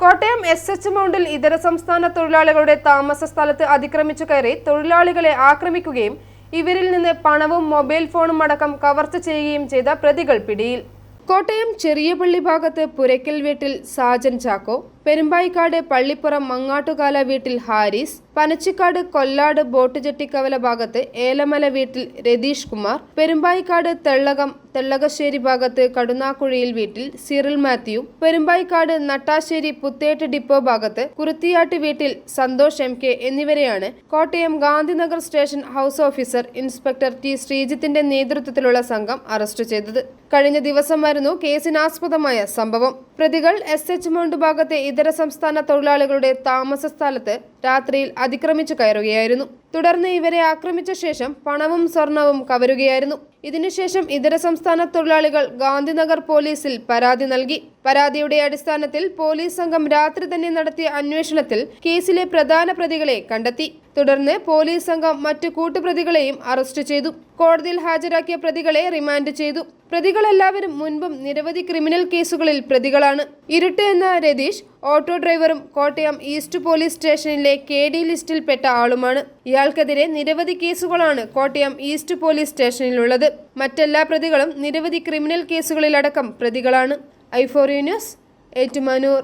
Kottayam S H മൗണ്ടിൽ ഇതര സംസ്ഥാന തൊഴിലാളികളുടെ താമസ സ്ഥലത്ത് അതിക്രമിച്ചു കയറി തൊഴിലാളികളെ ആക്രമിക്കുകയും ഇവരിൽ നിന്ന് പണവും മൊബൈൽ ഫോണും അടക്കം കവർച്ച ചെയ്യുകയും ചെയ്ത പ്രതികൾ പിടിയിൽ. കോട്ടയം ചെറിയപള്ളി ഭാഗത്ത് പുരയ്ക്കൽ വീട്ടിൽ സാജൻ ചാക്കോ പെരുമ്പായിക്കാട് പള്ളിപ്പുറം മങ്ങാട്ടുകാല വീട്ടിൽ ഹാരിസ് പനച്ചിക്കാട് കൊല്ലാട് ബോട്ട് ജെട്ടിക്കവല ഭാഗത്ത് ഏലമല വീട്ടിൽ രതീഷ് കുമാർ പെരുമ്പായിക്കാട് തെള്ളകം തെള്ളകശ്ശേരി ഭാഗത്ത് കടുനാക്കുഴിയിൽ വീട്ടിൽ Cyril Mathew Perumbaikad Nattassery Puthettu depot ഭാഗത്ത് കുറുത്തിയാട്ട് വീട്ടിൽ സന്തോഷ് എം കെ എന്നിവരെയാണ് Kottayam Gandhinagar station house officer inspector T ശ്രീജിത്തിന്റെ നേതൃത്വത്തിലുള്ള സംഘം അറസ്റ്റ് ചെയ്തത്. കഴിഞ്ഞ ദിവസമായിരുന്നു കേസിനാസ്പദമായ സംഭവം. പ്രതികൾ എസ് എച്ച് മൗണ്ട് ഭാഗത്തെ ഇതര സംസ്ഥാന തൊഴിലാളികളുടെ താമസ സ്ഥലത്ത് രാത്രിയിൽ അതിക്രമിച്ചു കയറുകയായിരുന്നു. തുടർന്ന് ഇവരെ ആക്രമിച്ച ശേഷം പണവും സ്വർണവും കവരുകയായിരുന്നു. ഇതിനുശേഷം ഇതര സംസ്ഥാന തൊഴിലാളികൾ ഗാന്ധിനഗർ പോലീസിൽ പരാതി നൽകി. പരാതിയുടെ അടിസ്ഥാനത്തിൽ പോലീസ് സംഘം രാത്രി തന്നെ നടത്തിയ അന്വേഷണത്തിൽ കേസിലെ പ്രധാന പ്രതികളെ കണ്ടെത്തി. തുടർന്ന് പോലീസ് സംഘം മറ്റു കൂട്ടുപ്രതികളെയും അറസ്റ്റ് ചെയ്തു. കോടതിയിൽ ഹാജരാക്കിയ പ്രതികളെ റിമാൻഡ് ചെയ്തു. പ്രതികളെല്ലാവരും മുൻപും നിരവധി ക്രിമിനൽ കേസുകളിൽ പ്രതികളാണ്. ഇരുട്ട് എന്ന രതീഷ് ഓട്ടോ ഡ്രൈവറും കോട്ടയം ഈസ്റ്റ് പോലീസ് സ്റ്റേഷനിലെ കെ ഡി ലിസ്റ്റിൽപ്പെട്ട ആളുമാണ്. ഇയാൾക്കെതിരെ നിരവധി കേസുകളാണ് കോട്ടയം ഈസ്റ്റ് പോലീസ് സ്റ്റേഷനിലുള്ളത്. മറ്റെല്ലാ പ്രതികളും നിരവധി ക്രിമിനൽ കേസുകളിലടക്കം പ്രതികളാണ്. ഐഫോറിയ ന്യൂസ് ഏറ്റുമാനൂർ.